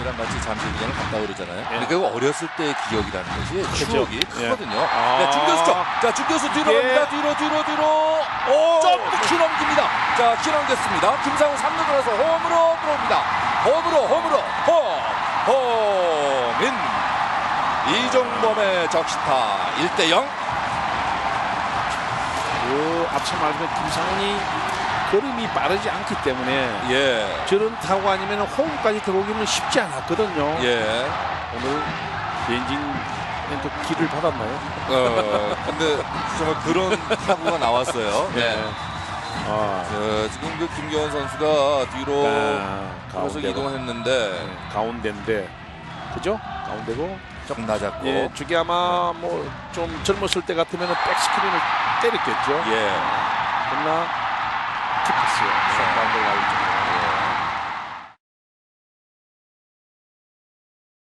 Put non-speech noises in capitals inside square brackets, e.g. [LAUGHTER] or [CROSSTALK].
부모님이랑 같이 잠실구장을 갔다 그러잖아요. 예. 근데 그 어렸을 때의 기억이라는 것이 추억이 예. 크거든요. 아. 네, 중교수 쪽. 자, 중교수 뒤로 예. 갑니다. 뒤로, 뒤로, 뒤로. 오! 점프 키 넘깁니다. 자, 키 넘겼습니다. 김상훈 3루 들어서 홈으로 들어옵니다. 홈으로, 홈으로, 홈, 홈인. 이종범의 적시타 1대0. 그 앞서 말씀한 김상훈이 걸음이 빠르지 않기 때문에 예. 저런 타구 아니면 홈까지 들어오기는 쉽지 않았거든요. 예. 오늘 비엔진은 또 길을 받았나요? 어, 근데 정말 그런 타구가 나왔어요. [LAUGHS] 네. 아, 자, 지금 그 김경원 선수가 뒤로 아, 가운데로. 이동했는데 네, 가운데인데 그죠? 가운데고 좀 낮았고 예, 저게 아마 뭐 좀 젊었을 때 같으면 백스크린을 때렸겠죠. 예. 그러나 Fantástico, senhor.